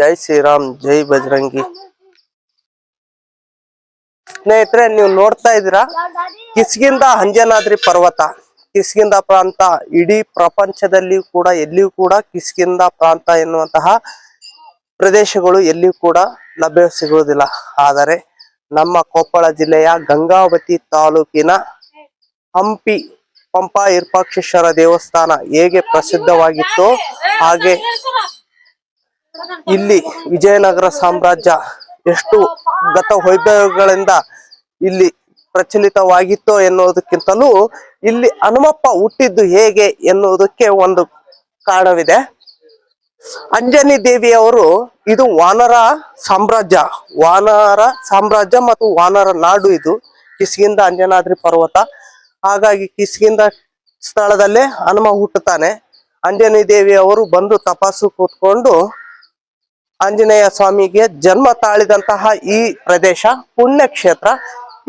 ಜೈ ಶ್ರೀರಾಮ್ ಜೈ ಬಜರಂಗಿ ಸ್ನೇಹಿತರೆ, ನೀವು ನೋಡ್ತಾ ಇದ್ದೀರಾ? ಕಿಸ್ಗಿಂದ ಅಂಜನಾದ್ರಿ ಪರ್ವತ, ಕಿಸ್ಗಿಂದ ಪ್ರಾಂತ, ಇಡೀ ಪ್ರಪಂಚದಲ್ಲಿ ಕೂಡ, ಎಲ್ಲಿಯೂ ಕೂಡ ಕಿಸ್ಗಿಂದ ಪ್ರಾಂತ ಎನ್ನುವಂತಹ ಪ್ರದೇಶಗಳು ಎಲ್ಲಿಯೂ ಕೂಡ ಲಭ್ಯ ಸಿಗುವುದಿಲ್ಲ. ಆದರೆ ನಮ್ಮ ಕೊಪ್ಪಳ ಜಿಲ್ಲೆಯ ಗಂಗಾವತಿ ತಾಲೂಕಿನ ಹಂಪಿ ಪಂಪ ಇರ್ಪಾಕ್ಷೇಶ್ವರ ದೇವಸ್ಥಾನ ಹೇಗೆ ಪ್ರಸಿದ್ಧವಾಗಿತ್ತು ಹಾಗೆ ಇಲ್ಲಿ ವಿಜಯನಗರ ಸಾಮ್ರಾಜ್ಯ ಎಷ್ಟು ಗತ ವೈಭವಗಳಿಂದ ಇಲ್ಲಿ ಪ್ರಚಲಿತವಾಗಿತ್ತೋ ಎನ್ನುವುದಕ್ಕಿಂತಲೂ ಇಲ್ಲಿ ಹನುಮಪ್ಪ ಹುಟ್ಟಿದ್ದು ಹೇಗೆ ಎನ್ನುವುದಕ್ಕೆ ಒಂದು ಕಾರಣವಿದೆ. ಅಂಜನಿ ದೇವಿಯವರು ಇದು ವಾನರ ಸಾಮ್ರಾಜ್ಯ. ವಾನರ ಸಾಮ್ರಾಜ್ಯ ಮತ್ತು ವಾನರ ನಾಡು ಇದು. ಕಿಸ್ಗಿಂದ ಅಂಜನಾದ್ರಿ ಪರ್ವತ. ಹಾಗಾಗಿ ಕಿಸ್ಗಿಂದ ಸ್ಥಳದಲ್ಲೇ ಹನುಮ ಹುಟ್ಟುತ್ತಾನೆ. ಅಂಜನಿ ದೇವಿಯವರು ಬಂದು ತಪಾಸು ಕೂತ್ಕೊಂಡು ಆಂಜನೇಯ ಸ್ವಾಮಿಗೆ ಜನ್ಮ ತಾಳಿದಂತಹ ಈ ಪ್ರದೇಶ, ಪುಣ್ಯಕ್ಷೇತ್ರ,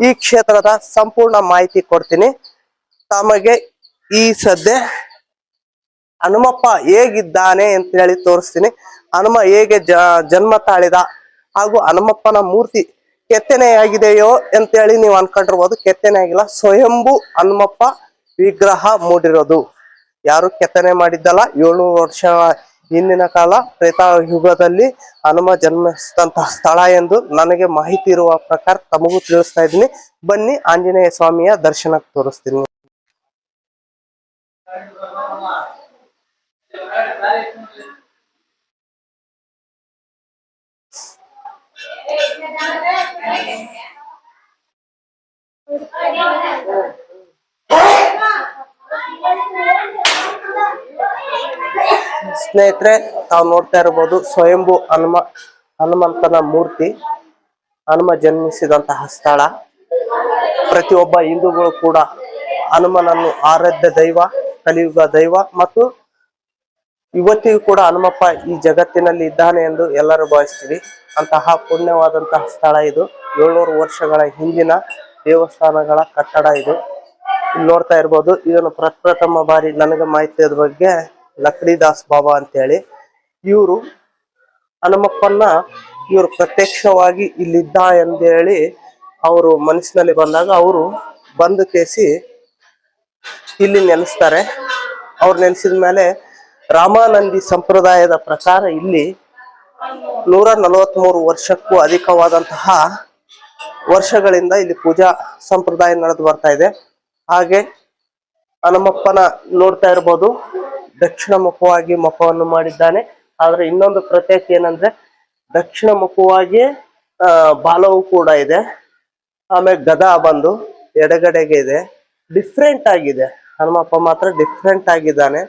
ಈ ಕ್ಷೇತ್ರದ ಸಂಪೂರ್ಣ ಮಾಹಿತಿ ಕೊಡ್ತೀನಿ. ತಮಗೆ ಈ ಸದ್ಯ ಹನುಮಪ್ಪ ಹೇಗಿದ್ದಾನೆ ಅಂತ ಹೇಳಿ ತೋರಿಸ್ತೀನಿ. ಹನುಮ ಹೇಗೆ ಜನ್ಮ ತಾಳಿದ ಹಾಗೂ ಹನುಮಪ್ಪನ ಮೂರ್ತಿ ಕೆತ್ತನೆಯಾಗಿದೆಯೋ ಅಂತೇಳಿ ನೀವು ಅನ್ಕೊಂಡಿರ್ಬೋದು. ಕೆತ್ತನೆ ಆಗಿಲ್ಲ, ಸ್ವಯಂಭೂ ಹನುಮಪ್ಪ ವಿಗ್ರಹ ಮೂಡಿರೋದು. ಯಾರು ಕೆತ್ತನೆ ಮಾಡಿದ್ದಲ್ಲ ಏಳ್ನೂರು ವರ್ಷ ಹಿಂದಿನ ಕಾಲ ಯುಗದಲ್ಲಿ ಹನುಮ ಜನ್ಮಿಸಿದಂತಹ ಸ್ಥಳ ಎಂದು ನನಗೆ ಮಾಹಿತಿ ಇರುವ ಪ್ರಕಾರ ತಮಗೂ ತಿಳಿಸ್ತಾ ಇದ್ದೀನಿ. ಬನ್ನಿ ಆಂಜನೇಯ ಸ್ವಾಮಿಯ ದರ್ಶನಕ್ಕೆ ತೋರಿಸ್ತೀನಿ. ಸ್ನೇಹಿತರೆ, ತಾವು ನೋಡ್ತಾ ಇರಬಹುದು ಸ್ವಯಂಭೂ ಹನುಮ, ಹನುಮಂತನ ಮೂರ್ತಿ, ಹನುಮ ಜನ್ಮಿಸಿದಂತಹ ಸ್ಥಳ. ಪ್ರತಿಯೊಬ್ಬ ಹಿಂದೂಗಳು ಕೂಡ ಹನುಮನನ್ನು ಆರಾಧ್ಯ ದೈವ, ಕಲಿಯುಗ ದೈವ ಮತ್ತು ಇವತ್ತಿಗೂ ಕೂಡ ಹನುಮಪ್ಪ ಈ ಜಗತ್ತಿನಲ್ಲಿ ಇದ್ದಾನೆ ಎಂದು ಎಲ್ಲರೂ ಭಾವಿಸ್ತೀವಿ. ಅಂತಹ ಪುಣ್ಯವಾದಂತಹ ಸ್ಥಳ ಇದು. ಏಳ್ನೂರು ವರ್ಷಗಳ ಹಿಂದಿನ ದೇವಸ್ಥಾನಗಳ ಕಟ್ಟಡ ಇದು. ನೋಡ್ತಾ ಇರ್ಬೋದು. ಇದನ್ನು ಪ್ರಪ್ರಥಮ ಬಾರಿ ನನಗೆ ಮಾಹಿತಿ ಬಗ್ಗೆ ಲಕ್ಡಿ ದಾಸ್ ಬಾಬಾ ಅಂತೇಳಿ. ಇವರು ಹನುಮಪ್ಪನ ಇವರು ಪ್ರತ್ಯಕ್ಷವಾಗಿ ಇಲ್ಲಿದ್ದ ಎಂದೇಳಿ ಅವರು ಮನಸ್ಸಿನಲ್ಲಿ ಬಂದಾಗ ಅವರು ಬಂದು ಕೇಸಿ ಇಲ್ಲಿ ನೆನೆಸ್ತಾರೆ. ಅವ್ರು ನೆಲೆಸಿದ ಮೇಲೆ ರಾಮಾನಂದಿ ಸಂಪ್ರದಾಯದ ಪ್ರಕಾರ ಇಲ್ಲಿ ನೂರ ನಲವತ್ಮೂರು ವರ್ಷಕ್ಕೂ ಅಧಿಕವಾದಂತಹ ವರ್ಷಗಳಿಂದ ಇಲ್ಲಿ ಪೂಜಾ ಸಂಪ್ರದಾಯ ನಡೆದು ಬರ್ತಾ ಇದೆ. ಹಾಗೆ ಹನುಮಪ್ಪನ ನೋಡ್ತಾ ಇರ್ಬೋದು. ದಕ್ಷಿಣ ಮುಖವಾಗಿ ಮುಖವನ್ನು ಮಾಡಿದ್ದಾನೆ. ಆದ್ರೆ ಇನ್ನೊಂದು ಪ್ರತ್ಯೇಕ ಏನಂದ್ರೆ ದಕ್ಷಿಣ ಮುಖವಾಗಿ ಬಾಲವು ಕೂಡ ಇದೆ. ಆಮೇಲೆ ಗದಾ ಬಂದು ಎಡಗಡೆಗೆ ಇದೆ. ಡಿಫ್ರೆಂಟ್ ಆಗಿದೆ. ಹನುಮಪ್ಪ ಮಾತ್ರ ಡಿಫ್ರೆಂಟ್ ಆಗಿದ್ದಾನೆ.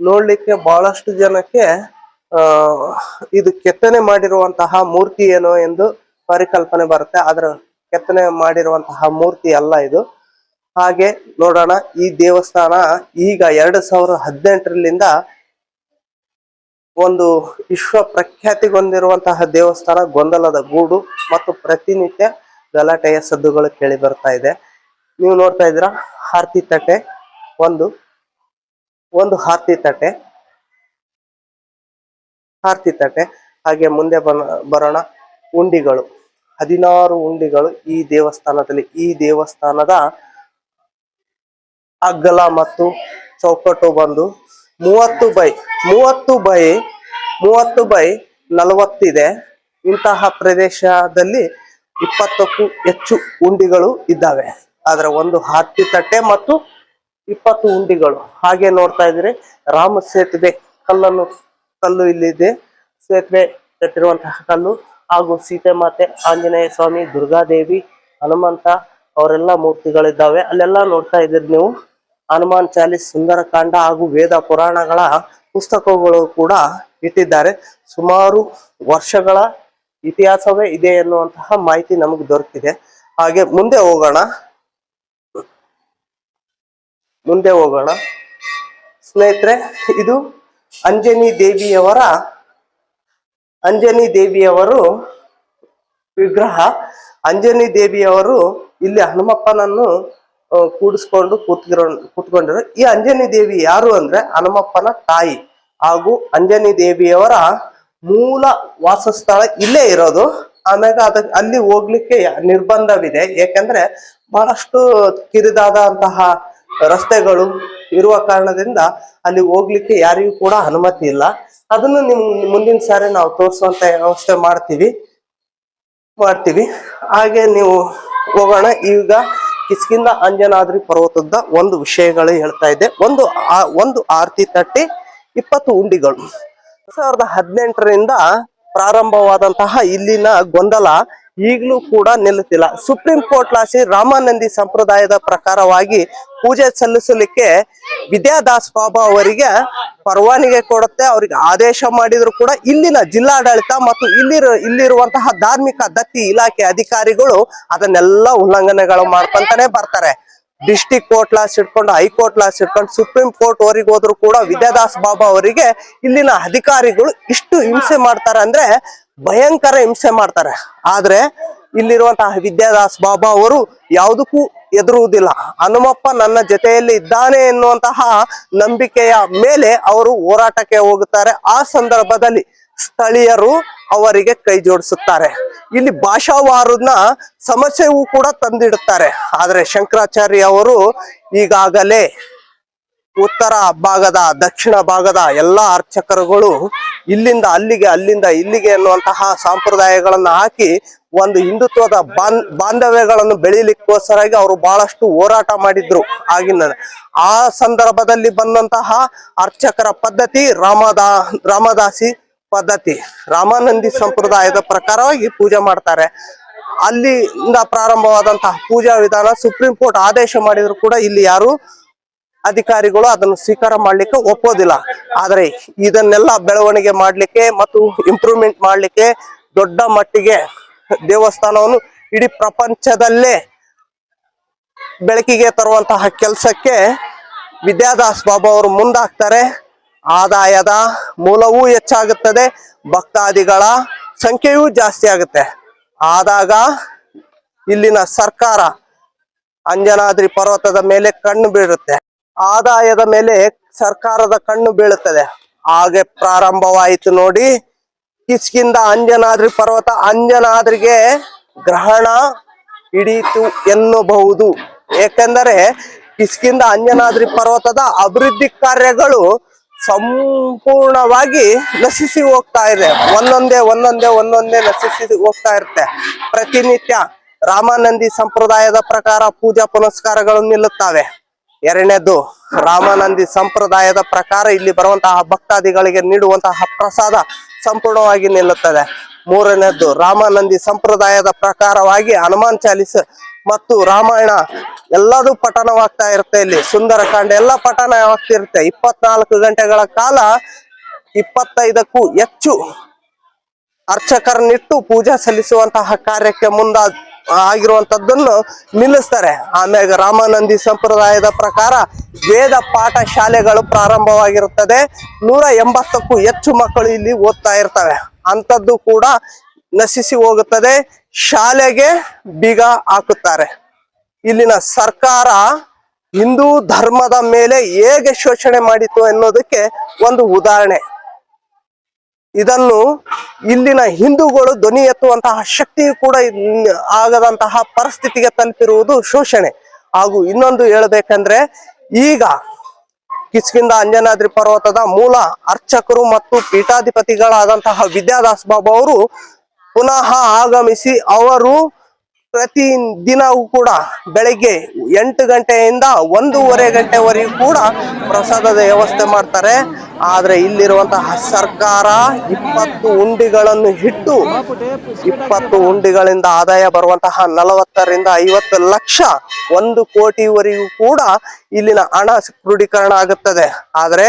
ನೋಡ್ಲಿಕ್ಕೆ ಬಹಳಷ್ಟು ಜನಕ್ಕೆ ಇದು ಕೆತ್ತನೆ ಮಾಡಿರುವಂತಹ ಮೂರ್ತಿ ಏನೋ ಎಂದು ಪರಿಕಲ್ಪನೆ ಬರುತ್ತೆ. ಆದ್ರೆ ಕೆತ್ತನೆ ಮಾಡಿರುವಂತಹ ಮೂರ್ತಿ ಅಲ್ಲ ಇದು. ಹಾಗೆ ನೋಡೋಣ, ಈ ದೇವಸ್ಥಾನ ಈಗ ಎರಡು ಸಾವಿರದ ಹದಿನೆಂಟರಲ್ಲಿಂದ ಒಂದು ವಿಶ್ವ ಪ್ರಖ್ಯಾತಿಗೊಂಡಿರುವಂತಹ ದೇವಸ್ಥಾನ, ಗೊಂದಲದ ಗೂಡು ಮತ್ತು ಪ್ರತಿನಿತ್ಯ ಗಲಾಟೆಯ ಸದ್ದುಗಳು ಕೇಳಿ ಬರ್ತಾ ಇದೆ. ನೀವು ನೋಡ್ತಾ ಇದ್ದೀರಾ, ಹಾರ್ತಿ ತಟ್ಟೆ ಒಂದು ಒಂದು ಹಾರ್ತಿ ತಟ್ಟೆ ಹಾರ್ತಿ ತಟ್ಟೆ ಹಾಗೆ ಮುಂದೆ ಬರೋಣ, ಉಂಡಿಗಳು, ಹದಿನಾರು ಉಂಡಿಗಳು ಈ ದೇವಸ್ಥಾನದಲ್ಲಿ. ಈ ದೇವಸ್ಥಾನದ ಅಗ್ಗಲ ಮತ್ತು ಚೌಕಟ್ಟು ಬಂದು ಮೂವತ್ತು ಬೈ ಮೂವತ್ತು ಬೈ ಮೂವತ್ತು ಬೈ ನಲವತ್ತಿದೆ. ಇಂತಹ ಪ್ರದೇಶದಲ್ಲಿ ಇಪ್ಪತ್ತಕ್ಕೂ ಹೆಚ್ಚು ಉಂಡಿಗಳು ಇದ್ದಾವೆ. ಆದ್ರೆ ಒಂದು ಹತ್ತಿ ತಟ್ಟೆ ಮತ್ತು ಇಪ್ಪತ್ತು ಉಂಡಿಗಳು. ಹಾಗೆ ನೋಡ್ತಾ ಇದ್ರೆ ರಾಮ ಸೇತುವೆ ಕಲ್ಲನ್ನು, ಕಲ್ಲು ಇಲ್ಲಿದೆ. ಸೇತುವೆ ಕಟ್ಟಿರುವಂತಹ ಕಲ್ಲು ಹಾಗೂ ಸೀತೆ ಮಾತೆ ಆಂಜನೇಯ ಸ್ವಾಮಿ, ದುರ್ಗಾದೇವಿ, ಹನುಮಂತ, ಅವರೆಲ್ಲ ಮೂರ್ತಿಗಳಿದ್ದಾವೆ. ಅಲ್ಲೆಲ್ಲ ನೋಡ್ತಾ ಇದ್ದೀರಿ ನೀವು. ಹನುಮಾನ್ ಚಾಲಿಸ್, ಸುಂದರಕಾಂಡ ಹಾಗೂ ವೇದ ಪುರಾಣಗಳ ಪುಸ್ತಕಗಳು ಕೂಡ ಇಟ್ಟಿದ್ದಾರೆ. ಸುಮಾರು ವರ್ಷಗಳ ಇತಿಹಾಸವೇ ಇದೆ ಎನ್ನುವಂತಹ ಮಾಹಿತಿ ನಮಗೆ ದೊರಕಿದೆ. ಹಾಗೆ ಮುಂದೆ ಹೋಗೋಣ. ಮುಂದೆ ಹೋಗೋಣ. ಸ್ನೇಹಿತರೆ, ಇದು ಅಂಜನಿ ದೇವಿಯವರ, ಅಂಜನಿ ದೇವಿಯವರು ವಿಗ್ರಹ. ಅಂಜನಿ ದೇವಿಯವರು ಇಲ್ಲಿ ಹನುಮಪ್ಪನನ್ನು ಕೂಡಿಸ್ಕೊಂಡು ಕೂತ್ಕಿರೋ ಕೂತ್ಕೊಂಡಿರೋ ಈ ಅಂಜನಿ ದೇವಿ ಯಾರು ಅಂದ್ರೆ ಹನುಮಪ್ಪನ ತಾಯಿ ಹಾಗೂ ಅಂಜನಿ ದೇವಿಯವರ ಮೂಲ ವಾಸಸ್ಥಳ ಇಲ್ಲೇ ಇರೋದು. ಆಮ್ಯಾಗ ಅದ ಅಲ್ಲಿ ಹೋಗ್ಲಿಕ್ಕೆ ನಿರ್ಬಂಧವಿದೆ. ಏಕೆಂದ್ರೆ ಬಹಳಷ್ಟು ಕಿರಿದಾದಂತಹ ರಸ್ತೆಗಳು ಇರುವ ಕಾರಣದಿಂದ ಅಲ್ಲಿ ಹೋಗ್ಲಿಕ್ಕೆ ಯಾರಿಗೂ ಕೂಡ ಅನುಮತಿ ಇಲ್ಲ. ಅದನ್ನು ನಿಮ್ ಮುಂದಿನ ಸಾರಿ ನಾವು ತೋರಿಸುವಂತ ವ್ಯವಸ್ಥೆ ಮಾಡ್ತೀವಿ. ಮಾಡ್ತೀವಿ. ಹಾಗೆ ನೀವು ಹೋಗೋಣ. ಈಗ ಕಿಸ್ಕಿಂದ ಅಂಜನಾದ್ರಿ ಪರ್ವತದ ಒಂದು ವಿಷಯಗಳು ಹೇಳ್ತಾ ಇದ್ದೆ ಒಂದು ಒಂದು ಆರತಿ ತಟ್ಟಿ ಇಪ್ಪತ್ತು ಉಂಡಿಗಳು. ಸಾವಿರದ ಹದಿನೆಂಟರಿಂದ ಪ್ರಾರಂಭವಾದಂತಹ ಇಲ್ಲಿನ ಗೊಂದಲ ಈಗಲೂ ಕೂಡ ನಿಲ್ಲುತ್ತಿಲ್ಲ. ಸುಪ್ರೀಂ ಕೋರ್ಟ್ ಲಾಸಿ ರಾಮಾನಂದಿ ಸಂಪ್ರದಾಯದ ಪ್ರಕಾರವಾಗಿ ಪೂಜೆ ಸಲ್ಲಿಸಲಿಕ್ಕೆ ವಿದ್ಯಾದಾಸ್ ಬಾಬಾ ಅವರಿಗೆ ಪರವಾನಿಗೆ ಕೊಡುತ್ತೆ, ಅವ್ರಿಗೆ ಆದೇಶ ಮಾಡಿದ್ರು ಕೂಡ ಇಲ್ಲಿನ ಜಿಲ್ಲಾಡಳಿತ ಮತ್ತು ಇಲ್ಲಿರ, ಇಲ್ಲಿರುವಂತಹ ಧಾರ್ಮಿಕ ದತ್ತಿ ಇಲಾಖೆ ಅಧಿಕಾರಿಗಳು ಅದನ್ನೆಲ್ಲ ಉಲ್ಲಂಘನೆಗಳು ಮಾಡ್ಕೊಂತಾನೆ ಬರ್ತಾರೆ. ಡಿಸ್ಟಿಕ್ ಕೋರ್ಟ್ ಲಾಸ್ ಇಟ್ಕೊಂಡು ಹೈಕೋರ್ಟ್ ಲಾಸ್ ಇಟ್ಕೊಂಡು ಸುಪ್ರೀಂ ಕೋರ್ಟ್ ವರೆಗೆ ಹೋದ್ರು ಕೂಡ ವಿದ್ಯಾದಾಸ್ ಬಾಬಾ ಅವರಿಗೆ ಇಲ್ಲಿನ ಅಧಿಕಾರಿಗಳು ಇಷ್ಟು ಹಿಂಸೆ ಮಾಡ್ತಾರೆ ಅಂದ್ರೆ ಭಯಂಕರ ಹಿಂಸೆ ಮಾಡ್ತಾರೆ. ಆದ್ರೆ ಇಲ್ಲಿರುವಂತಹ ವಿದ್ಯಾದಾಸ್ ಬಾಬಾ ಅವರು ಯಾವುದಕ್ಕೂ ಎದುರುವುದಿಲ್ಲ. ಹನುಮಪ್ಪ ನನ್ನ ಜೊತೆಯಲ್ಲಿ ಇದ್ದಾನೆ ಎನ್ನುವಂತಹ ನಂಬಿಕೆಯ ಮೇಲೆ ಅವರು ಹೋರಾಟಕ್ಕೆ ಹೋಗುತ್ತಾರೆ. ಆ ಸಂದರ್ಭದಲ್ಲಿ ಸ್ಥಳೀಯರು ಅವರಿಗೆ ಕೈ ಜೋಡಿಸುತ್ತಾರೆ. ಇಲ್ಲಿ ಭಾಷಾವಾರನ ಸಮಸ್ಯೆಯೂ ಕೂಡ ತಂದಿಡುತ್ತಾರೆ. ಆದ್ರೆ ಶಂಕರಾಚಾರ್ಯ ಅವರು ಈಗಾಗಲೇ ಉತ್ತರ ಭಾಗದ, ದಕ್ಷಿಣ ಭಾಗದ ಎಲ್ಲಾ ಅರ್ಚಕರುಗಳು ಇಲ್ಲಿಂದ ಅಲ್ಲಿಗೆ, ಅಲ್ಲಿಂದ ಇಲ್ಲಿಗೆ ಎನ್ನುವಂತಹ ಸಂಪ್ರದಾಯಗಳನ್ನ ಹಾಕಿ ಒಂದು ಹಿಂದುತ್ವದ ಬಾಂಧವ್ಯಗಳನ್ನು ಬೆಳೀಲಿಕ್ಕೋಸ್ಕರಾಗಿ ಅವರು ಬಹಳಷ್ಟು ಹೋರಾಟ ಮಾಡಿದ್ರು ಆಗಿನ ಆ ಸಂದರ್ಭದಲ್ಲಿ ಬಂದಂತಹ ಅರ್ಚಕರ ಪದ್ಧತಿ ರಾಮದಾ, ರಾಮದಾಸಿ ಪದ್ಧತಿ. ರಾಮಾನಂದಿ ಸಂಪ್ರದಾಯದ ಪ್ರಕಾರವಾಗಿ ಪೂಜೆ ಮಾಡ್ತಾರೆ. ಅಲ್ಲಿಂದ ಪ್ರಾರಂಭವಾದಂತಹ ಪೂಜಾ ವಿಧಾನ ಸುಪ್ರೀಂ ಕೋರ್ಟ್ ಆದೇಶ ಮಾಡಿದ್ರು ಕೂಡ ಇಲ್ಲಿ ಯಾರು ಅಧಿಕಾರಿಗಳು ಅದನ್ನು ಸ್ವೀಕಾರ ಮಾಡ್ಲಿಕ್ಕೆ ಒಪ್ಪೋದಿಲ್ಲ. ಆದ್ರೆ ಇದನ್ನೆಲ್ಲ ಬೆಳವಣಿಗೆ ಮಾಡ್ಲಿಕ್ಕೆ ಮತ್ತು ಇಂಪ್ರೂವ್ಮೆಂಟ್ ಮಾಡ್ಲಿಕ್ಕೆ ದೊಡ್ಡ ಮಟ್ಟಿಗೆ ದೇವಸ್ಥಾನವನ್ನು ಇಡೀ ಪ್ರಪಂಚದಲ್ಲೇ ಬೆಳಕಿಗೆ ತರುವಂತಹ ಕೆಲಸಕ್ಕೆ ವಿದ್ಯಾದಾಸ್ ಬಾಬಾ ಅವರು ಮುಂದಾಗ್ತಾರೆ. ಆದಾಯದ ಮೂಲವೂ ಹೆಚ್ಚಾಗುತ್ತದೆ, ಭಕ್ತಾದಿಗಳ ಸಂಖ್ಯೆಯೂ ಜಾಸ್ತಿ ಆಗುತ್ತೆ. ಆದಾಗ ಇಲ್ಲಿನ ಸರ್ಕಾರ ಅಂಜನಾದ್ರಿ ಪರ್ವತದ ಮೇಲೆ ಕಣ್ಣು ಬೀಳುತ್ತೆ. ಆದಾಯದ ಮೇಲೆ ಸರ್ಕಾರದ ಕಣ್ಣು ಬೀಳುತ್ತದೆ. ಹಾಗೆ ಪ್ರಾರಂಭವಾಯಿತು ನೋಡಿ ಕಿಸ್ಕಿಂದ ಅಂಜನಾದ್ರಿ ಪರ್ವತ ಅಂಜನಾದ್ರಿಗೆ ಗ್ರಹಣ ಹಿಡಿಯಿತು ಎನ್ನಬಹುದು. ಏಕೆಂದರೆ ಕಿಸ್ಕಿಂದ ಅಂಜನಾದ್ರಿ ಪರ್ವತದ ಅಭಿವೃದ್ಧಿ ಕಾರ್ಯಗಳು ಸಂಪೂರ್ಣವಾಗಿ ನಶಿಸಿ ಹೋಗ್ತಾ ಇದೆ. ಒಂದೊಂದೇ ಒಂದೊಂದೇ ಒಂದೊಂದೇ ನಶಿಸಿ ಹೋಗ್ತಾ ಇರುತ್ತೆ. ಪ್ರತಿನಿತ್ಯ ರಾಮಾನಂದಿ ಸಂಪ್ರದಾಯದ ಪ್ರಕಾರ ಪೂಜಾ ಪುನಸ್ಕಾರಗಳು ನಿಲ್ಲುತ್ತವೆ. ಎರಡನೇದು, ರಾಮಾನಂದಿ ಸಂಪ್ರದಾಯದ ಪ್ರಕಾರ ಇಲ್ಲಿ ಬರುವಂತಹ ಭಕ್ತಾದಿಗಳಿಗೆ ನೀಡುವಂತಹ ಪ್ರಸಾದ ಸಂಪೂರ್ಣವಾಗಿ ನಿಲ್ಲುತ್ತದೆ. ಮೂರನೇದ್ದು, ರಾಮಾನಂದಿ ಸಂಪ್ರದಾಯದ ಪ್ರಕಾರವಾಗಿ ಹನುಮಾನ್ ಚಾಲಿಸ ಮತ್ತು ರಾಮಾಯಣ ಎಲ್ಲದು ಪಠಣವಾಗ್ತಾ ಇರುತ್ತೆ ಇಲ್ಲಿ. ಸುಂದರಕಾಂಡ ಎಲ್ಲ ಪಠಣವಾಗ್ತಿರುತ್ತೆ ಇಪ್ಪತ್ನಾಲ್ಕು ಗಂಟೆಗಳ ಕಾಲ ಇಪ್ಪತ್ತೈದಕ್ಕೂ ಹೆಚ್ಚು ಅರ್ಚಕರನ್ನಿಟ್ಟು ಪೂಜೆ ಸಲ್ಲಿಸುವಂತಹ ಕಾರ್ಯಕ್ಕೆ ಮುಂದ ಆಗಿರುವಂತದ್ದನ್ನು ನಿಲ್ಲಿಸ್ತಾರೆ. ಆಮ್ಯಾಗ ರಾಮಾನಂದಿ ಸಂಪ್ರದಾಯದ ಪ್ರಕಾರ ವೇದ ಪಾಠ ಶಾಲೆಗಳು ಪ್ರಾರಂಭವಾಗಿರುತ್ತದೆ. ನೂರ ಎಂಬತ್ತಕ್ಕೂ ಹೆಚ್ಚು ಮಕ್ಕಳು ಇಲ್ಲಿ ಓದ್ತಾ ಇರ್ತವೆ. ಅಂಥದ್ದು ಕೂಡ ನಶಿಸಿ ಹೋಗುತ್ತದೆ. ಶಾಲೆಗೆ ಬೀಗ ಹಾಕುತ್ತಾರೆ. ಇಲ್ಲಿನ ಸರ್ಕಾರ ಹಿಂದೂ ಧರ್ಮದ ಮೇಲೆ ಹೇಗೆ ಶೋಷಣೆ ಮಾಡಿತು ಅನ್ನೋದಕ್ಕೆ ಒಂದು ಉದಾಹರಣೆ. ಇದನ್ನು ಇಲ್ಲಿನ ಹಿಂದೂಗಳು ಧ್ವನಿ ಎತ್ತುವಂತಹ ಶಕ್ತಿಯು ಕೂಡ ಆಗದಂತಹ ಪರಿಸ್ಥಿತಿಗೆ ತಲುಪಿರುವುದು ಶೋಷಣೆ. ಹಾಗೂ ಇನ್ನೊಂದು ಹೇಳಬೇಕಂದ್ರೆ, ಈಗ ಕಿಸ್ಕಿಂದ ಅಂಜನಾದ್ರಿ ಪರ್ವತದ ಮೂಲ ಅರ್ಚಕರು ಮತ್ತು ಪೀಠಾಧಿಪತಿಗಳಾದಂತಹ ವಿದ್ಯಾದಾಸ್ ಬಾಬು ಅವರು ಪುನಃ ಆಗಮಿಸಿ ಅವರು ಪ್ರತಿ ದಿನವೂ ಕೂಡ ಬೆಳಗ್ಗೆ ಎಂಟು ಗಂಟೆಯಿಂದ ಒಂದೂವರೆ ಗಂಟೆವರೆಗೂ ಕೂಡ ಪ್ರಸಾದದ ವ್ಯವಸ್ಥೆ ಮಾಡ್ತಾರೆ. ಆದರೆ ಇಲ್ಲಿರುವಂತಹ ಸರ್ಕಾರ ಇಪ್ಪತ್ತು ಉಂಡಿಗಳನ್ನು ಇಟ್ಟು ಇಪ್ಪತ್ತು ಉಂಡಿಗಳಿಂದ ಆದಾಯ ಬರುವಂತಹ ನಲವತ್ತರಿಂದ ಐವತ್ತು ಲಕ್ಷ ಒಂದು ಕೋಟಿವರೆಗೂ ಕೂಡ ಇಲ್ಲಿನ ಹಣ ಕ್ರೋಢೀಕರಣ ಆಗುತ್ತದೆ. ಆದರೆ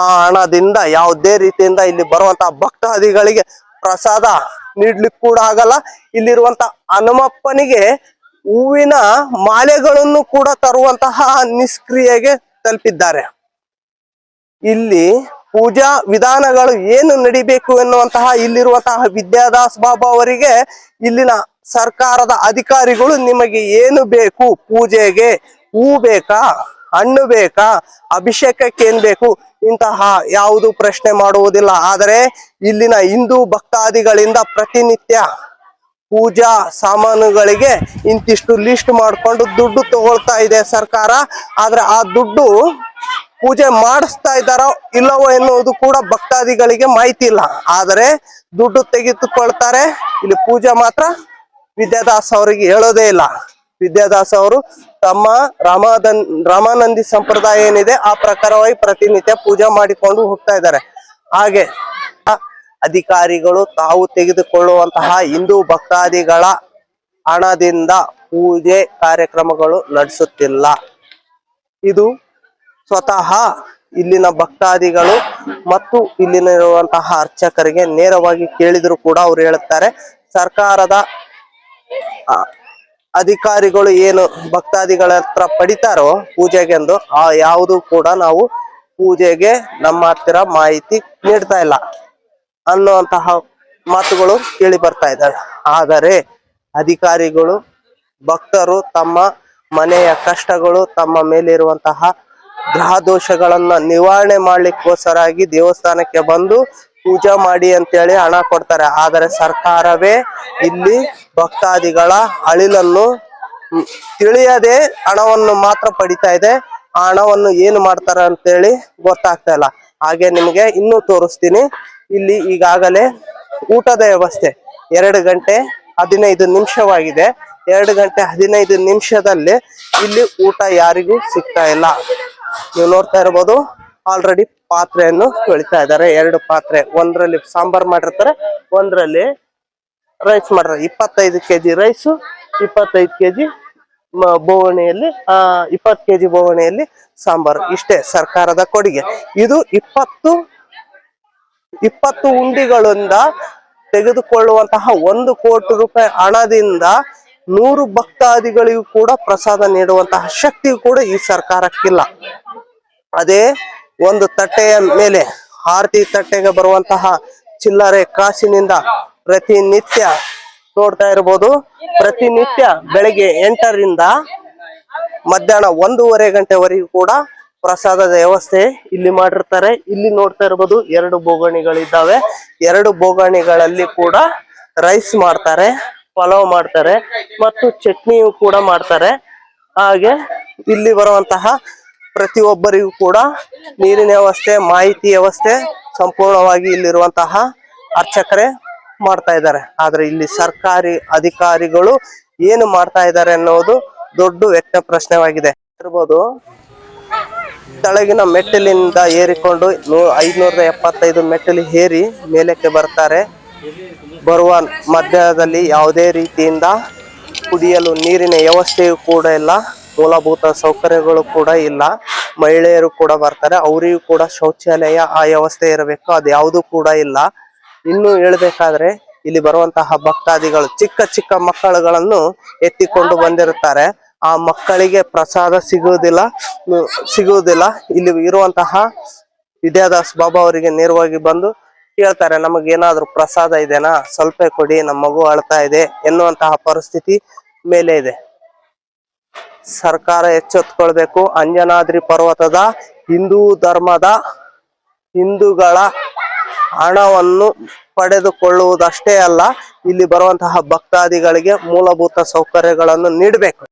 ಆ ಹಣದಿಂದ ಯಾವುದೇ ರೀತಿಯಿಂದ ಇಲ್ಲಿ ಬರುವಂತಹ ಭಕ್ತಾದಿಗಳಿಗೆ ಪ್ರಸಾದ ನೀಡ್ಲಿಕ್ಕೆ ಕೂಡ ಆಗಲ್ಲ. ಇಲ್ಲಿರುವಂತ ಹನುಮಪ್ಪನಿಗೆ ಹೂವಿನ ಮಾಲೆಗಳನ್ನು ಕೂಡ ತರುವಂತಹ ನಿಷ್ಕ್ರಿಯೆಗೆ ತಲುಪಿದ್ದಾರೆ. ಇಲ್ಲಿ ಪೂಜಾ ವಿಧಾನಗಳು ಏನು ನಡಿಬೇಕು ಎನ್ನುವಂತಹ ಇಲ್ಲಿರುವಂತಹ ವಿದ್ಯಾದಾಸ್ ಬಾಬಾ ಅವರಿಗೆ ಇಲ್ಲಿನ ಸರ್ಕಾರದ ಅಧಿಕಾರಿಗಳು ನಿಮಗೆ ಏನು ಬೇಕು? ಪೂಜೆಗೆ ಹೂ ಬೇಕಾ? ಹಣ್ಣು ಬೇಕಾ? ಅಭಿಷೇಕಕ್ಕೆ ಏನ್ ಬೇಕು? ಇಂತಹ ಯಾವುದು ಪ್ರಶ್ನೆ ಮಾಡುವುದಿಲ್ಲ. ಆದರೆ ಇಲ್ಲಿನ ಹಿಂದೂ ಭಕ್ತಾದಿಗಳಿಂದ ಪ್ರತಿನಿತ್ಯ ಪೂಜಾ ಸಾಮಾನುಗಳಿಗೆ ಇಂತಿಷ್ಟು ಲಿಸ್ಟ್ ಮಾಡಿಕೊಂಡು ದುಡ್ಡು ತಗೊಳ್ತಾ ಇದೆ ಸರ್ಕಾರ. ಆದ್ರೆ ಆ ದುಡ್ಡು ಪೂಜೆ ಮಾಡಿಸ್ತಾ ಇದ್ದಾರೋ ಇಲ್ಲವೋ ಎನ್ನುವುದು ಕೂಡ ಭಕ್ತಾದಿಗಳಿಗೆ ಮಾಹಿತಿ ಇಲ್ಲ. ಆದರೆ ದುಡ್ಡು ತೆಗೆದುಕೊಳ್ತಾರೆ. ಇಲ್ಲಿ ಪೂಜೆ ಮಾತ್ರ ವಿದ್ಯಾದಾಸ್ ಅವರಿಗೆ ಹೇಳೋದೇ ಇಲ್ಲ. ವಿದ್ಯಾದಾಸ್ ಅವರು ತಮ್ಮ ರಾಮಾದನ್, ರಾಮಾನಂದಿ ಸಂಪ್ರದಾಯ ಏನಿದೆ ಆ ಪ್ರಕಾರವಾಗಿ ಪ್ರತಿನಿತ್ಯ ಪೂಜೆ ಮಾಡಿಕೊಂಡು ಹೋಗ್ತಾ ಇದ್ದಾರೆ. ಹಾಗೆ ಅಧಿಕಾರಿಗಳು ತಾವು ತೆಗೆದುಕೊಳ್ಳುವಂತಹ ಹಿಂದೂ ಭಕ್ತಾದಿಗಳ ಹಣದಿಂದ ಪೂಜೆ ಕಾರ್ಯಕ್ರಮಗಳು ನಡೆಸುತ್ತಿಲ್ಲ. ಇದು ಸ್ವತಃ ಇಲ್ಲಿನ ಭಕ್ತಾದಿಗಳು ಮತ್ತು ಇಲ್ಲಿನ ಇರುವಂತಹ ಅರ್ಚಕರಿಗೆ ನೇರವಾಗಿ ಕೇಳಿದ್ರು ಕೂಡ ಅವ್ರು ಹೇಳುತ್ತಾರೆ, ಸರ್ಕಾರದ ಅಧಿಕಾರಿಗಳು ಏನು ಭಕ್ತಾದಿಗಳ ಹತ್ರ ಪಡಿತಾರೋ ಪೂಜೆಗೆಂದು ಆ ಯಾವುದು ಕೂಡ ನಾವು ಪೂಜೆಗೆ ನಮ್ಮ ಹತ್ತಿರ ಮಾಹಿತಿ ನೀಡ್ತಾ ಇಲ್ಲ ಅನ್ನುವಂತಹ ಮಾತುಗಳು ಕೇಳಿ ಬರ್ತಾ ಇದ್ದಾವೆ. ಆದರೆ ಅಧಿಕಾರಿಗಳು, ಭಕ್ತರು ತಮ್ಮ ಮನೆಯ ಕಷ್ಟಗಳು, ತಮ್ಮ ಮೇಲಿರುವಂತಹ ಗ್ರಹ ದೋಷಗಳನ್ನ ನಿವಾರಣೆ ಮಾಡ್ಲಿಕ್ಕೋಸ್ಕರಾಗಿ ದೇವಸ್ಥಾನಕ್ಕೆ ಬಂದು ಪೂಜೆ ಮಾಡಿ ಅಂತೇಳಿ ಹಣ ಕೊಡ್ತಾರೆ. ಆದರೆ ಸರ್ಕಾರವೇ ಇಲ್ಲಿ ಭಕ್ತಾದಿಗಳ ಅಳಿಲನ್ನು ತಿಳಿಯದೆ ಹಣವನ್ನು ಮಾತ್ರ ಪಡಿತಾ ಇದೆ. ಆ ಹಣವನ್ನು ಏನು ಮಾಡ್ತಾರ ಅಂತೇಳಿ ಗೊತ್ತಾಗ್ತಾ ಇಲ್ಲ. ಹಾಗೆ ನಿಮಗೆ ಇನ್ನೂ ತೋರಿಸ್ತೀನಿ. ಇಲ್ಲಿ ಈಗಾಗಲೇ ಊಟದ ವ್ಯವಸ್ಥೆ ಎರಡು ಗಂಟೆ ಹದಿನೈದು ನಿಮಿಷವಾಗಿದೆ. ಎರಡು ಗಂಟೆ ಹದಿನೈದು ನಿಮಿಷದಲ್ಲಿ ಇಲ್ಲಿ ಊಟ ಯಾರಿಗೂ ಸಿಗ್ತಾ ಇಲ್ಲ. ನೀವು ನೋಡ್ತಾ ಇರ್ಬೋದು. ಆಲ್ರೆಡಿ ಪಾತ್ರೆಯನ್ನು ತೊಳಿತಾ ಇದ್ದಾರೆ. ಎರಡು ಪಾತ್ರೆ, ಒಂದ್ರಲ್ಲಿ ಸಾಂಬಾರ್ ಮಾಡಿರ್ತಾರೆ, ಒಂದರಲ್ಲಿ ರೈಸ್ ಮಾಡಿರ್ತಾರೆ. ಇಪ್ಪತ್ತೈದು ಕೆಜಿ ರೈಸು ಇಪ್ಪತ್ತೈದು ಕೆಜಿ ಬೋವಣಿಯಲ್ಲಿ, ಆ, ಇಪ್ಪತ್ತು ಕೆಜಿ ಬೋವಣೆಯಲ್ಲಿ ಸಾಂಬಾರು. ಇಷ್ಟೇ ಸರ್ಕಾರದ ಕೊಡುಗೆ. ಇದು ಇಪ್ಪತ್ತು ಇಪ್ಪತ್ತು ಉಂಡಿಗಳಿಂದ ತೆಗೆದುಕೊಳ್ಳುವಂತಹ ಒಂದು ಕೋಟಿ ರೂಪಾಯಿ ಹಣದಿಂದ ನೂರು ಭಕ್ತಾದಿಗಳಿಗೂ ಕೂಡ ಪ್ರಸಾದ ನೀಡುವಂತಹ ಶಕ್ತಿ ಕೂಡ ಈ ಸರ್ಕಾರಕ್ಕಿಲ್ಲ. ಅದೇ ಒಂದು ತಟ್ಟೆಯ ಮೇಲೆ ಆರತಿ ತಟ್ಟೆಗೆ ಬರುವಂತಹ ಚಿಲ್ಲರೆ ಕಾಸಿನಿಂದ ಪ್ರತಿನಿತ್ಯ ನೋಡ್ತಾ ಇರಬಹುದು ಪ್ರತಿನಿತ್ಯ ಬೆಳಗ್ಗೆ ಎಂಟರಿಂದ ಮಧ್ಯಾಹ್ನ ಒಂದೂವರೆ ಗಂಟೆವರೆಗೂ ಕೂಡ ಪ್ರಸಾದದ ವ್ಯವಸ್ಥೆ ಇಲ್ಲಿ ಮಾಡಿರ್ತಾರೆ. ಇಲ್ಲಿ ನೋಡ್ತಾ ಇರಬಹುದು ಎರಡು ಬೋಗಣಿಗಳಿದ್ದಾವೆ. ಎರಡು ಬೋಗಣಿಗಳಲ್ಲಿ ಕೂಡ ರೈಸ್ ಮಾಡ್ತಾರೆ, ಪಲಾವ್ ಮಾಡ್ತಾರೆ ಮತ್ತು ಚಟ್ನಿಯು ಕೂಡ ಮಾಡ್ತಾರೆ. ಹಾಗೆ ಇಲ್ಲಿ ಬರುವಂತಹ ಪ್ರತಿಯೊಬ್ಬರಿಗೂ ಕೂಡ ನೀರಿನ ವ್ಯವಸ್ಥೆ, ಮಾಹಿತಿ ವ್ಯವಸ್ಥೆ ಸಂಪೂರ್ಣವಾಗಿ ಇಲ್ಲಿರುವಂತಹ ಅರ್ಚಕರೇ ಮಾಡ್ತಾ ಇದ್ದಾರೆ. ಆದ್ರೆ ಇಲ್ಲಿ ಸರ್ಕಾರಿ ಅಧಿಕಾರಿಗಳು ಏನು ಮಾಡ್ತಾ ಇದ್ದಾರೆ ಅನ್ನೋದು ದೊಡ್ಡ ವ್ಯಕ್ತ ಪ್ರಶ್ನೆವಾಗಿದೆ ಇರ್ಬೋದು, ಕೆಳಗಿನ ಮೆಟ್ಟಿಲಿಂದ ಏರಿಕೊಂಡು ಐದ್ನೂರದ ಎಪ್ಪತ್ತೈದು ಮೆಟ್ಟಿಲು ಏರಿ ಮೇಲಕ್ಕೆ ಬರ್ತಾರೆ. ಬರುವ ಮಧ್ಯದಲ್ಲಿ ಯಾವುದೇ ರೀತಿಯಿಂದ ಕುಡಿಯಲು ನೀರಿನ ವ್ಯವಸ್ಥೆಯು ಕೂಡ ಇಲ್ಲ. ಮೂಲಭೂತ ಸೌಕರ್ಯಗಳು ಕೂಡ ಇಲ್ಲ. ಮಹಿಳೆಯರು ಕೂಡ ಬರ್ತಾರೆ. ಅವರಿಗೂ ಕೂಡ ಶೌಚಾಲಯ ಆ ವ್ಯವಸ್ಥೆ ಇರಬೇಕು. ಅದು ಯಾವುದೂ ಕೂಡ ಇಲ್ಲ. ಇನ್ನು ಹೇಳ್ಬೇಕಾದ್ರೆ ಇಲ್ಲಿ ಬರುವಂತಹ ಭಕ್ತಾದಿಗಳು ಚಿಕ್ಕ ಚಿಕ್ಕ ಮಕ್ಕಳುಗಳನ್ನು ಎತ್ತಿಕೊಂಡು ಬಂದಿರುತ್ತಾರೆ. ಆ ಮಕ್ಕಳಿಗೆ ಪ್ರಸಾದ ಸಿಗುವುದಿಲ್ಲ ಸಿಗುವುದಿಲ್ಲ. ಇಲ್ಲಿ ಇರುವಂತಹ ವಿದ್ಯಾದಾಸ್ ಬಾಬಾ ಅವರಿಗೆ ನೇರವಾಗಿ ಬಂದು ಕೇಳ್ತಾರೆ, ನಮಗೇನಾದ್ರೂ ಪ್ರಸಾದ ಇದೆನಾ? ಸ್ವಲ್ಪ ಕೊಡಿ ನಮ್ಮ ಮಗು ಅಳ್ತಾ ಇದೆ ಎನ್ನುವಂತಹ ಪರಿಸ್ಥಿತಿ ಮೇಲೆ ಇದೆ. ಸರ್ಕಾರ ಎಚ್ಚೆತ್ಕೊಳ್ಬೇಕು. ಅಂಜನಾದ್ರಿ ಪರ್ವತದ ಹಿಂದೂ ಧರ್ಮದ ಹಿಂದೂಗಳ ಹಣವನ್ನು ಪಡೆದುಕೊಳ್ಳುವುದಷ್ಟೇ ಅಲ್ಲ, ಇಲ್ಲಿ ಬರುವಂತಹ ಭಕ್ತಾದಿಗಳಿಗೆ ಮೂಲಭೂತ ಸೌಕರ್ಯಗಳನ್ನು ನೀಡಬೇಕು.